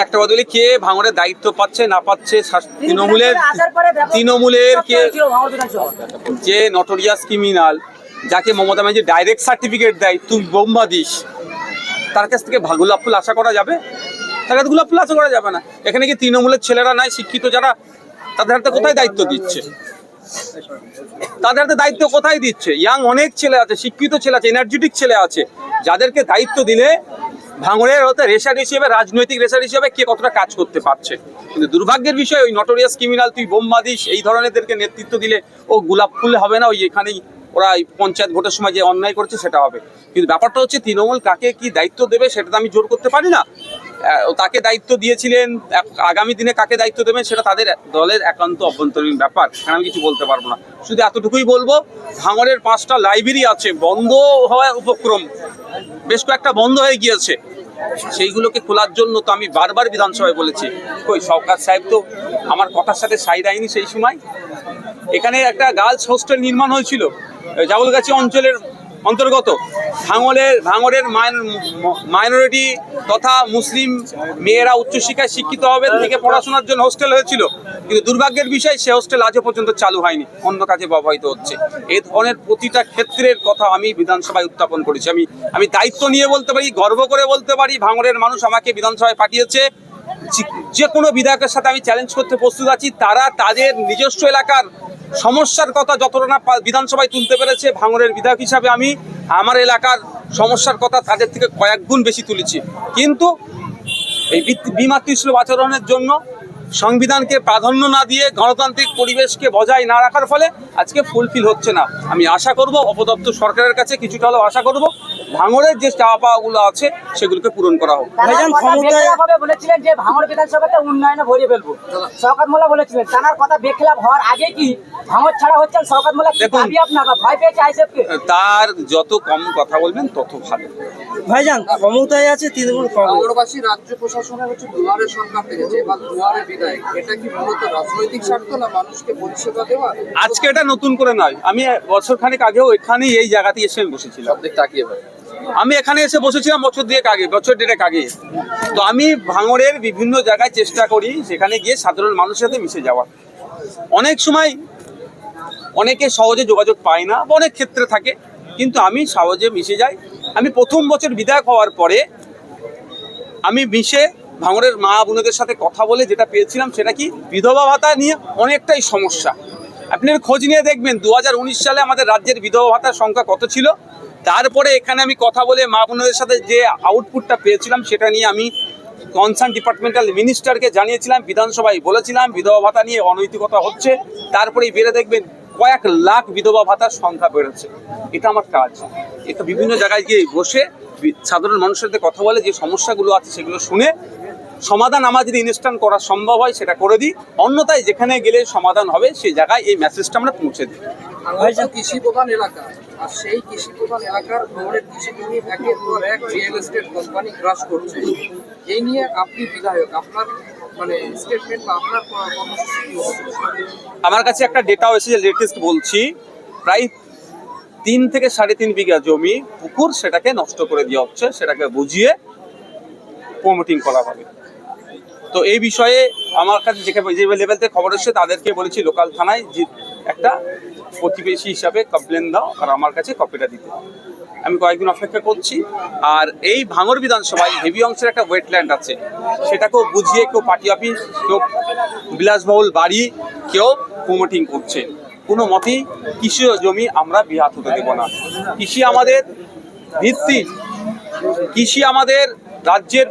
একটা কথা বলি কে ভাঙড়ের দায়িত্ব পাচ্ছে না পাচ্ছে তৃণমূলের তৃণমূলের কে যে নটোরিয়াস ক্রিমিনাল যাকে মমতা ব্যানার্জি ডাইরেক্ট সার্টিফিকেট দেয় তুই বোম্বা দিস। তার কাছ থেকে গোলাপ ফুল আশা করা যাবে? তার কাছে গোলাপ ফুল আশা করা যাবে না। এখানে কি তৃণমূলের ছেলেরা নাই শিক্ষিত যারা? তাদের হাতে কোথায় দায়িত্ব দিচ্ছে? তাদের হাতে দায়িত্ব কোথায় দিচ্ছে? ইয়াং অনেক ছেলে আছে শিক্ষিত ছেলে আছে এনার্জেটিক ছেলে আছে। যাদেরকে দায়িত্ব দিলে ভাঙড়ের হতে রেশার হিসেবে রাজনৈতিক রেশার হিসেবে কে কতটা কাজ করতে পারছে। কিন্তু দুর্ভাগ্যের বিষয়, ওই নটোরিয়াস ক্রিমিনাল তুই বোম্বা দিস এই ধরনেরদেরকে নেতৃত্ব দিলে ও গোলাপ ফুল হবে না, ওই এখানেই ওরা এই পঞ্চায়েত ভোটের সময় যে অন্যায় করছে সেটা হবে। কিন্তু ব্যাপারটা হচ্ছে, তৃণমূল কাকে কি দায়িত্ব দেবে সেটা তো আমি জোর করতে পারি না। তাকে দায়িত্ব দিয়েছিলেন আগামী দিনে কাকে দায়িত্ব দেবেন সেটা তাদের দলের একান্ত অভ্যন্তরীণ ব্যাপার। এখানে আমি কিছু বলতে পারব না। শুধু এতটুকুই বলব ভাঙড়ের পাঁচটা লাইব্রেরি আছে, বন্ধ হওয়ার উপক্রম। বেশ কয়েকটা বন্ধ হয়ে গিয়েছে। সেইগুলোকে খোলার জন্য তো আমি বারবার বিধানসভায় বলেছি। কই, সরকার সাহেব তো আমার কথার সাথে সাই দেয়নি সেই সময়। এখানে একটা গার্লস হোস্টেল নির্মাণ হয়েছিল জাউলগাছি অঞ্চলের অন্তর্গত। ভাঙলের ভাঙড়ের মাইনরিটি তথা মুসলিম মেয়েরা উচ্চশিক্ষায় শিক্ষিত হবে থেকে পড়াশোনার জন্য হোস্টেল হয়েছিল। কিন্তু দুর্ভাগ্যের বিষয়, সে হোস্টেল আজও পর্যন্ত চালু হয়নি, অন্য কাজে ব্যবহৃত হচ্ছে। এই ধরনের প্রতিটা ক্ষেত্রের কথা আমি বিধানসভায় উত্থাপন করেছি। আমি আমি দায়িত্ব নিয়ে বলতে পারি, গর্ব করে বলতে পারি ভাঙড়ের মানুষ আমাকে বিধানসভায় পাঠিয়েছে। যে কোনো বিধায়কের সাথে আমি চ্যালেঞ্জ করতে প্রস্তুত আছি, তারা তাদের নিজস্ব এলাকার সমস্যার কথা যতটা না পা- বিধানসভায় তুলতে পেরেছে ভাঙরের বিধায়ক হিসাবে আমি আমার এলাকার সমস্যার কথা তাদের থেকে কয়েক গুণ বেশি তুলেছি। কিন্তু এই বিমাতৃসুলভ আচরণের জন্য সংবিধানকে প্রাধান্য না দিয়ে গণতান্ত্রিক পরিবেশকে বজায় না রাখার ফলে আজকে ফুলফিল হচ্ছে না। আমি আশা করব অপদপ্ত সরকারের কাছে কিছুটা হলেও আশা করব ভাঙড়ের যে চাওয়া পাওয়াগুলো আছে সেগুলোকে পূরণ করা হোক। হবে বলেছিলেন যে ভাঙড় বিধানসভাতে উন্নয়নে ভরিয়ে ফেলব। মোল্লা বলেছিলেন তার কথা বেখলাপ হওয়ার আগে কি তার যত কম কথা বলবেন তত ভালো। ভাইজান ক্ষমতায় আছে তৃণমূল নগরবাসী রাজ্য প্রশাসনের হচ্ছে দুয়ারে সরকার বা দুয়ারে বিদায়। এটা কি মূলত রাজনৈতিক স্বার্থ না মানুষকে পরিষেবা দেওয়া? আজকে এটা নতুন করে নয়। আমি বছর খানেক আগেও এখানেই এই জায়গাতে এসে আমি বসেছিলাম। তাকিয়ে আমি এখানে এসে বসেছিলাম বছর দুয়েক আগে বছর দেড়েক আগে। তো আমি ভাঙড়ের বিভিন্ন জায়গায় চেষ্টা করি সেখানে গিয়ে সাধারণ মানুষের সাথে মিশে যাওয়ার। অনেক সময় অনেকে সহজে যোগাযোগ পায় না, বা অনেক ক্ষেত্রে থাকে, কিন্তু আমি সহজে মিশে যাই। আমি প্রথম বছর বিধায়ক হওয়ার পরে আমি মিশে ভাঙরের মা বোনদের সাথে কথা বলে যেটা পেয়েছিলাম সেটা কি? বিধবা ভাতা নিয়ে অনেকটাই সমস্যা। আপনি খোঁজ নিয়ে দেখবেন দু হাজার উনিশ সালে আমাদের রাজ্যের বিধবা ভাতার সংখ্যা কত ছিল? তারপরে এখানে আমি কথা বলে মা বোনদের সাথে যে আউটপুটটা পেয়েছিলাম সেটা নিয়ে আমি কনসার্ন ডিপার্টমেন্টাল মিনিস্টারকে জানিয়েছিলাম, বিধানসভায় বলেছিলাম, বিধবা ভাতা নিয়ে অনৈতিকতা হচ্ছে। তারপরেই বেড়ে দেখবেন কয়েক লাখ বিধবা ভাতার সংখ্যা বেড়েছে। এটা আমার কাজ। এটা বিভিন্ন জায়গায় গিয়ে বসে সাধারণ মানুষের সাথে কথা বলে যে সমস্যাগুলো আছে সেগুলো শুনে সমাধান আমার যদি ইনস্ট্যান্ট করা সম্ভব হয়, সেটা করে দিই। অন্যথায় যেখানে গেলে সমাধান হবে সেই জায়গায় এই মেসেজটা আমরা পৌঁছে দিই। কৃষি প্রধান এলাকা। আর সেই কৃষি প্রধান এলাকার রিয়েল করছে। এই নিয়ে আপনি বিধায়ক, আপনার মানে? আমার কাছে একটা ডেটাও এসেছে লেটেস্ট বলছি প্রায় তিন থেকে সাড়ে তিন বিঘা জমি, পুকুর সেটাকে নষ্ট করে দেওয়া হচ্ছে, সেটাকে বুঝিয়ে প্রমোটিং করা হবে তো এই বিষয়ে আমার কাছে যে লেভেল থেকে খবর এসেছে, তাদেরকে বলেছি লোকাল থানায় একটা প্রতিবেশী হিসাবে কমপ্লেন দাও, আর আমার কাছে কপিটা দিতে। আমি কয়েকদিন অপেক্ষা করছি, আর এই ভাঙর বিধানসভায় হেভি অংশের একটা ওয়েটল্যান্ড আছে। সেটাকেও বুঝিয়ে কেউ পার্টি অফিস কেউ বিলাসবহুল বাড়ি, কেউ প্রমোটিং করছে। কোনো মতেই কৃষি জমি আমরা বিহাত হতে দেব না। কৃষি আমাদের ভিত্তি। কৃষি আমাদের রাজ্যের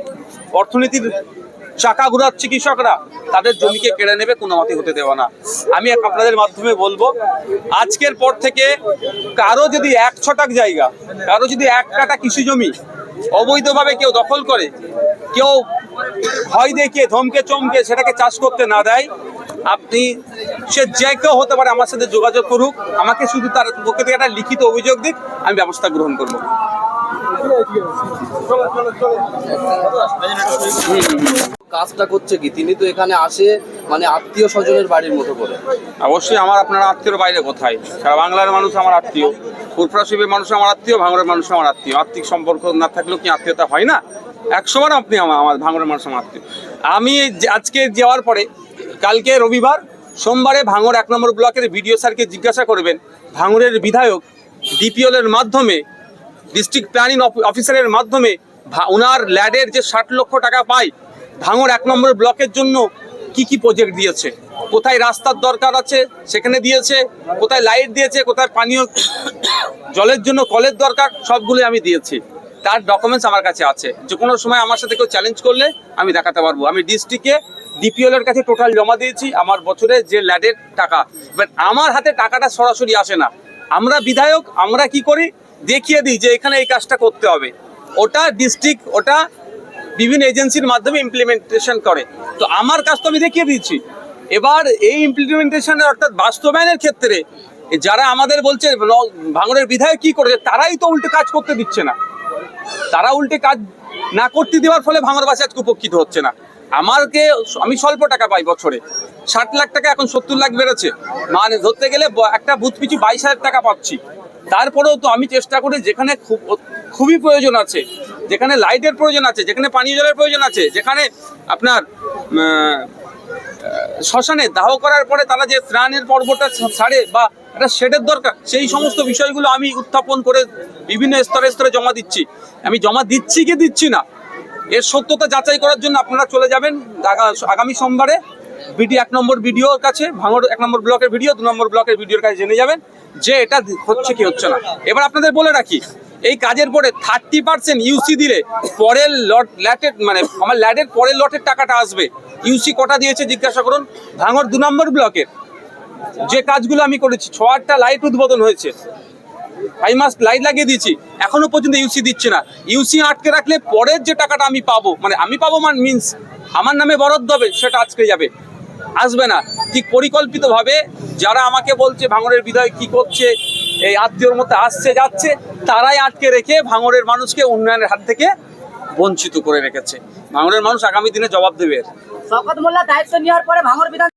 অর্থনীতির চাকা ঘুরাচ্ছে কৃষকরা। তাদের জমিকে কেড়ে নেবে কোনো মতে হতে দেওয়া না। আমি এক- আপনাদের মাধ্যমে বলব আজকের পর থেকে কারও যদি এক ছটাক জায়গা কারও যদি এক কাটা কৃষি জমি অবৈধভাবে কেউ দখল করে কেউ ভয় দেখিয়ে ধমকে চমকে সেটাকে চাষ করতে না দেয় আপনি সে যে কেউ হতে পারে আমার সাথে যোগাযোগ করুক আমাকে শুধু তার পক্ষে থেকে একটা লিখিত অভিযোগ দিক আমি ব্যবস্থা গ্রহণ করব। কাজটা করছে কি? তিনি তো এখানে আসে মানে আত্মীয় স্বজনের বাড়ির মতো করে। অবশ্যই আমার আপনার আত্মীয়র বাইরে কোথায়? সারা বাংলার মানুষ আমার আত্মীয়। ফুরফুরা শিবের মানুষ আমার আত্মীয়, ভাঙড়ের মানুষ আমার আত্মীয়। আত্মিক সম্পর্ক না থাকলেও কি আত্মীয়তা হয় না? একশো বার আপনি আমার আমার ভাঙড়ের মানুষ আমার আত্মীয়। আমি আজকে যাওয়ার পরে, কালকে রবিবার, সোমবারে ভাঙড় এক নম্বর ব্লকের বিডিও স্যারকে জিজ্ঞাসা করবেন, ভাঙড়ের বিধায়ক ডিপিএল এর মাধ্যমে, ডিস্ট্রিক্ট প্ল্যানিং অফিসারের মাধ্যমে ওনার ল্যাডের যে ষাট লক্ষ টাকা পায় ভাঙড় এক নম্বর ব্লকের জন্য কি কি প্রজেক্ট দিয়েছে? কোথায় রাস্তার দরকার আছে সেখানে দিয়েছে, কোথায় লাইট দিয়েছে, কোথায় পানীয় জলের জন্য কলের দরকার সবগুলো আমি দিয়েছি। তার ডকুমেন্টস আমার কাছে আছে। যে কোনো সময় আমার সাথে কেউ চ্যালেঞ্জ করলে আমি দেখাতে পারব। আমি ডিস্ট্রিক্টে ডিপিএল এর কাছে টোটাল জমা দিয়েছি, আমার বছরে যে ল্যাডের টাকা। বাট আমার হাতে টাকাটা সরাসরি আসে না। আমরা বিধায়ক, আমরা কি করি? দেখিয়ে দিই যে এখানে এই কাজটা করতে হবে। ওটা ডিস্ট্রিক্ট ওটা বিভিন্ন এজেন্সির মাধ্যমে ইমপ্লিমেন্টেশন করে। তো আমার কাজ তো আমি দেখিয়ে দিচ্ছি। এবার এই ইমপ্লিমেন্টেশনের অর্থাৎ বাস্তবায়নের ক্ষেত্রে যারা আমাদের বলছে ভাঙড়ের বিধায়ক কি করেছে? তারাই তো উল্টে কাজ করতে দিচ্ছে না। তারা উল্টে কাজ না করতে দেওয়ার ফলে ভাঙড়বাসী আজকে উপকৃত হচ্ছে না। আমারকে আমি স্বল্প টাকা পাই বছরে। ষাট লাখ টাকা, এখন সত্তর লাখ বেড়েছে। মানে ধরতে গেলে একটা বুথ পিছু বাইশ হাজার টাকা পাচ্ছি। তারপরেও তো আমি চেষ্টা করি যেখানে খুব, খুবই প্রয়োজন আছে। যেখানে লাইটের প্রয়োজন আছে, যেখানে পানীয় জলের প্রয়োজন আছে, যেখানে আপনার শ্মশানে দাহ করার পরে তারা যে ত্রাণের পর্বটা ছাড়ে বা একটা শেডের দরকার, সেই সমস্ত বিষয়গুলো আমি উত্থাপন করে বিভিন্ন স্তরে স্তরে জমা দিচ্ছি। আমি জমা দিচ্ছি কি দিচ্ছি না, এর সত্যতা যাচাই করার জন্য আপনারা চলে যাবেন আগামী সোমবারে। বিডি এক নম্বর ভিডিওর কাছে, ভাঙড় এক নম্বর ব্লকের ভিডিও দু নম্বর ব্লকের ভিডিওর কাছে জেনে যাবেন যে এটা হচ্ছে কি হচ্ছে না। এবার আপনাদের বলে রাখি এই কাজের পরে থার্টি পার্সেন্ট ইউসি দিলে পরের লট ল্যাটের মানে আমার ল্যাডের পরের লটের টাকাটা আসবে। ইউসি কটা দিয়েছে জিজ্ঞাসা করুন? ভাঙর দু নম্বর ব্লকের। যে কাজগুলো আমি করেছি ছ আটটা লাইট উদ্বোধন হয়েছে। ফাইভ মাস লাইট লাগিয়ে দিয়েছি, এখনও পর্যন্ত ইউসি দিচ্ছে না। ইউসি আটকে রাখলে পরের যে টাকাটা আমি পাবো মানে আমি পাবো মানে মিনস আমার নামে বরাদ্দ হবে, সেটা আজকে যাবে। আসবে না। ঠিক পরিকল্পিতভাবে যারা আমাকে বলছে ভাঙড়ের বিধায়ক কি করছে এই আত্মীয়র মধ্যে আসছে, যাচ্ছে, তারাই আটকে রেখে ভাঙরের মানুষকে উন্নয়নের হাত থেকে বঞ্চিত করে রেখেছে। ভাঙরের মানুষ আগামী দিনে জবাব দেবে শকত মোল্লা দায়িত্ব নেওয়ার পরে ভাঙর বিধান